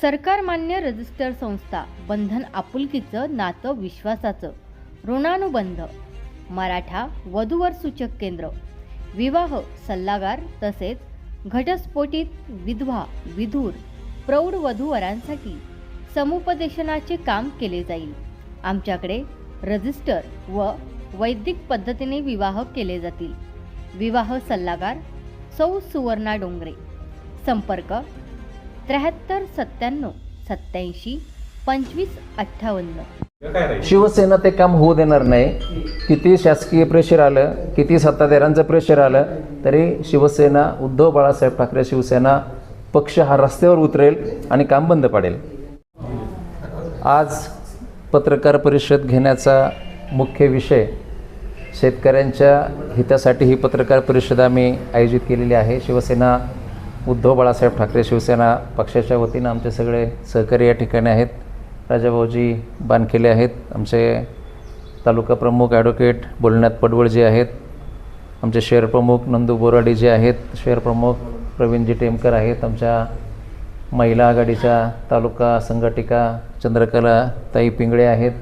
सरकारमान्य register संस्था बंधन आपुलकीचं नातं विश्वासाचं. ऋणानुबंध मराठा वधूवर सूचक केंद्र. विवाह सल्लागार तसेच घटस्फोटित विधवा विधूर प्रौढ वधूवरांसाठी समुपदेशनाचे काम केले जाईल. आमच्याकडे रजिस्टर व वैदिक पद्धतीने विवाह केले जातील. विवाह सल्लागार सौ सुवर्णा डोंगरे. संपर्क त्र्याहत्तर सत्त्याण्णव सत्याऐंशी पंचवीस अठ्ठावन्न. शिवसेना ते काम होऊ देणार नाही. किती शासकीय प्रेशर आलं किती सत्ताधाऱ्यांचं प्रेशर आलं तरी शिवसेना उद्धव बाळासाहेब ठाकरे शिवसेना पक्ष हा रस्त्यावर उतरेल आणि काम बंद पाडेल. आज पत्रकार परिषद घेण्याचा मुख्य विषय शेतकऱ्यांच्या हितासाठी ही पत्रकार परिषद आम्ही आयोजित केलेली आहे. शिवसेना उद्धव बाळासाहेब ठाकरे शिवसेना पक्षाच्या वतीनं आमचे सगळे सहकारी या ठिकाणी आहेत. राजाभाऊजी बानखेले आहेत. आमचे तालुका प्रमुख ॲडव्होकेट बोलण्यात पडवळ जे आहेत. आमचे शहर प्रमुख नंदू बोराडे जे आहेत. शहर प्रमुख प्रवीणजी टेमकर आहेत. आमच्या महिला आघाडीच्या तालुका संघटिका चंद्रकला ताई पिंगळे आहेत.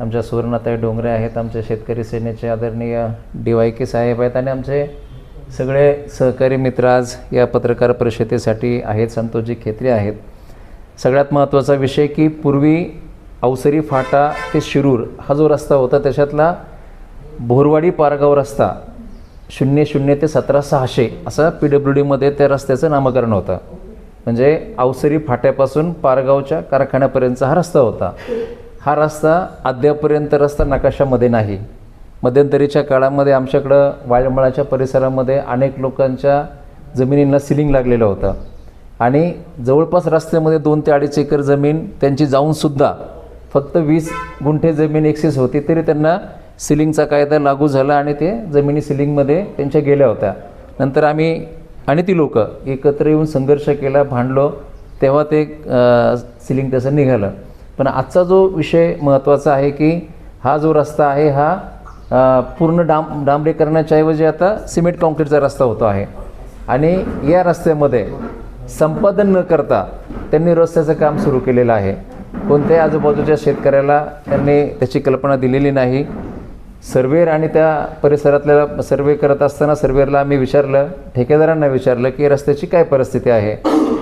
आमच्या सुवर्णाताई डोंगरे आहेत. आमचे शेतकरी सेनेचे आदरणीय डी वाय के साहेब आहेत. आणि आमचे सगळे सहकारी मित्र आज या पत्रकार परिषदेसाठी आहेत संतोषजी खेत्रे आहेत. सगळ्यात महत्त्वाचा विषय की पूर्वी अवसरी फाटा ते शिरूर हा जो रस्ता होता त्याच्यातला भोरवाडी पारगाव रस्ता शून्य शून्य ते सतरा सहाशे असं पी डब्ल्यू डीमध्ये त्या रस्त्याचं नामकरण होतं. म्हणजे अवसरी फाट्यापासून पारगावच्या कारखान्यापर्यंतचा हा रस्ता होता. हा रस्ता अद्यापर्यंत रस्ता नकाशामध्ये नाही. मध्यंतरीच्या काळामध्ये आमच्याकडं वाळमळाच्या परिसरामध्ये अनेक लोकांच्या जमिनींना सिलिंग लागलेलं होतं. आणि जवळपास रस्त्यामध्ये दोन ते अडीच एकर जमीन त्यांची जाऊनसुद्धा फक्त वीस गुंठे जमीन एक्सेस होती तरी त्यांना सिलिंगचा कायदा लागू झाला आणि ते जमिनी सिलिंगमध्ये त्यांच्या गेल्या होत्या. नंतर आम्ही आणि ती लोकं एकत्र येऊन संघर्ष केला भांडलो तेव्हा ते सिलिंग त्याचं निघालं. पण आजचा जो विषय महत्त्वाचा आहे की हा जो रस्ता आहे हा पूर्ण डांब डांबरीकरणाच्या ऐवजी आता सिमेंट काँक्रीटचा रस्ता होतो आहे. आणि या रस्त्यामध्ये संपादन न करता त्यांनी रस्त्याचं काम सुरू केलेलं आहे. कोणत्याही आजूबाजूच्या शेतकऱ्याला त्यांनी त्याची कल्पना दिलेली नाही. सर्वेर आणि त्या परिसरातल्या सर्वे करत असताना सर्वेअरला आम्ही विचारलं ठेकेदारांना विचारलं की रस्त्याची काय परिस्थिती आहे?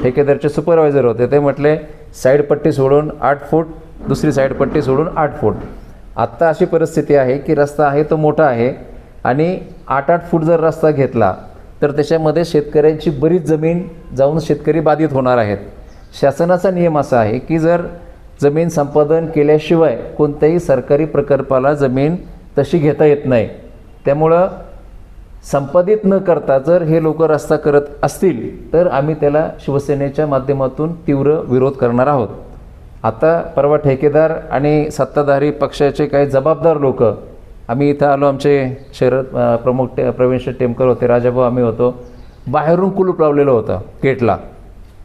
ठेकेदारचे सुपरवायझर होते ते म्हटले साईड पट्टी सोडून आठ फूट दुसरी साईड पट्टी सोडून आठ फूट. आत्ता अशी परिस्थिती आहे की रस्ता आहे तो मोठा आहे. आणि आठ आठ फूट जर रस्ता घेतला तर त्याच्यामध्ये शेतकऱ्यांची बरीच जमीन जाऊन शेतकरी बाधित होणार आहेत. शासनाचा नियम असा आहे की जर जमीन संपादन केल्याशिवाय कोणत्याही सरकारी प्रकल्पाला जमीन तशी घेता येत नाही. त्यामुळं संपादित न करता जर हे लोक रस्ता करत असतील तर आम्ही त्याला शिवसेनेच्या माध्यमातून तीव्र विरोध करणार आहोत. आता परवा ठेकेदार आणि सत्ताधारी पक्षाचे काही जबाबदार लोक आम्ही इथं आलो आमचे शरद प्रमुख टे प्रवीणशे टेमकर होते राजाभाऊ आम्ही होतो. बाहेरून कुलूप लावलेलं होतं गेटला.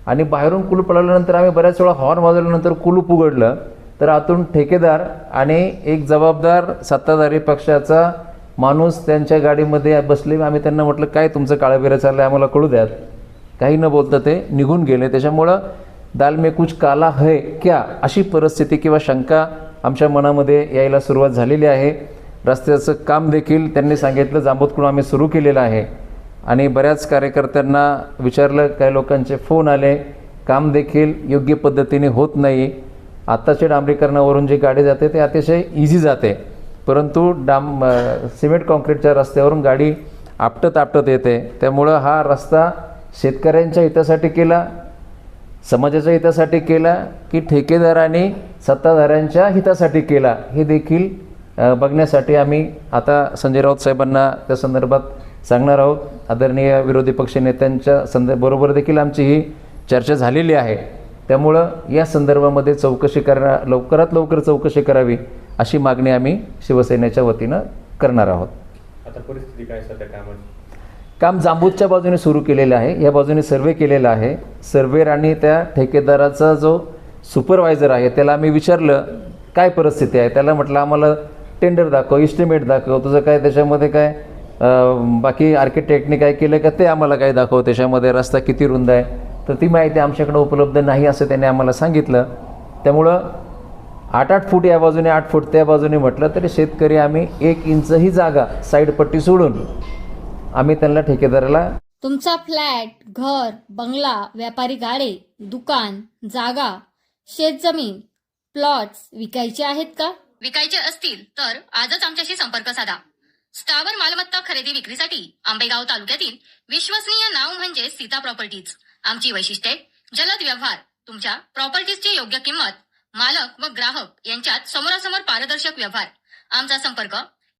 आणि बाहेरून कुलूप लावल्यानंतर आम्ही बऱ्याच वेळा हॉर्न वाजवल्यानंतर कुलूप उघडलं. तर आतून ठेकेदार आणि एक जबाबदार सत्ताधारी पक्षाचा माणूस त्यांच्या गाडीमध्ये बसले. आम्ही त्यांना म्हटलं काय तुमचं काळाबिरा चाललं आहे आम्हाला कळू द्यात. काही न बोलता ते निघून गेले. त्याच्यामुळं दाल में कुछ काला है क्या? अशी परिस्थिती किंवा शंका आमच्या मनामध्ये यायला सुरुवात झालेली आहे. रस्त्याचं काम देखील त्यांनी सांगितलं. जांबोतकडून आम्ही सुरू केलेलं आहे. आणि बऱ्याच कार्यकर्त्यांना विचारलं. काही लोकांचे फोन आले. काम देखील योग्य पद्धतीने होत नाही. आत्ताच्या डांबरीकरणावरून जी गाडी जाते ते अतिशय इझी जाते. परंतु डांब सिमेंट कॉन्क्रीटच्या रस्त्यावरून गाडी आपटत आपटत येते. त्यामुळं हा रस्ता शेतकऱ्यांच्या हितासाठी केला. समाजाच्या हितासाठी केला की ठेकेदारांनी सत्ताधाऱ्यांच्या हितासाठी केला हे देखील बघण्यासाठी आम्ही आता संजय राऊत साहेबांना त्या संदर्भात सांगणार आहोत. आदरणीय विरोधी पक्ष नेत्यांच्या संदर्भाबरोबर देखील आमची ही चर्चा झालेली आहे. त्यामुळं या संदर्भामध्ये चौकशी करा लवकरात लवकर चौकशी करावी अशी मागणी आम्ही शिवसेनेच्या वतीनं करणार आहोत. आता परिस्थिती काय सध्या? काम जांबूदच्या बाजूने सुरू केलेलं आहे. या बाजूने सर्वे केलेला आहे. सर्वेर आणि त्या ठेकेदाराचा जो सुपरवायझर आहे त्याला आम्ही विचारलं काय परिस्थिती आहे? त्याला म्हटलं आम्हाला टेंडर दाखव इस्टिमेट दाखव. तुझं काय त्याच्यामध्ये काय बाकी आर्किटेक्टने काय केलं का ते आम्हाला काय दाखव. त्याच्यामध्ये रस्ता किती रुंद आहे? तर ती माहिती आमच्याकडे उपलब्ध नाही असं त्याने आम्हाला सांगितलं. त्यामुळं आठ आठ फूट या बाजूने आठ फूट त्या बाजूने म्हटलं तरी शेतकरी आम्ही एक इंचही जागा साईडपट्टी सोडून आम्ही त्यांना ठेकेदाराला तुमचा फ्लॅट घर बंगला व्यापारी गाडे दुकान जागा शेतजमीन प्लॉट्स विकायचे आहेत का? विकायचे असतील तर आजच आमच्याशी संपर्क साधा. स्थावर मालमत्ता खरेदी विक्रीसाठी आंबेगाव तालुक्यातील विश्वसनीय नाव म्हणजे सीता प्रॉपर्टीज. आमची वैशिष्ट्ये जलद व्यवहार तुमच्या प्रॉपर्टीजची योग्य किंमत मालक व ग्राहक यांच्यात समोरासमोर पारदर्शक व्यवहार. आमचा संपर्क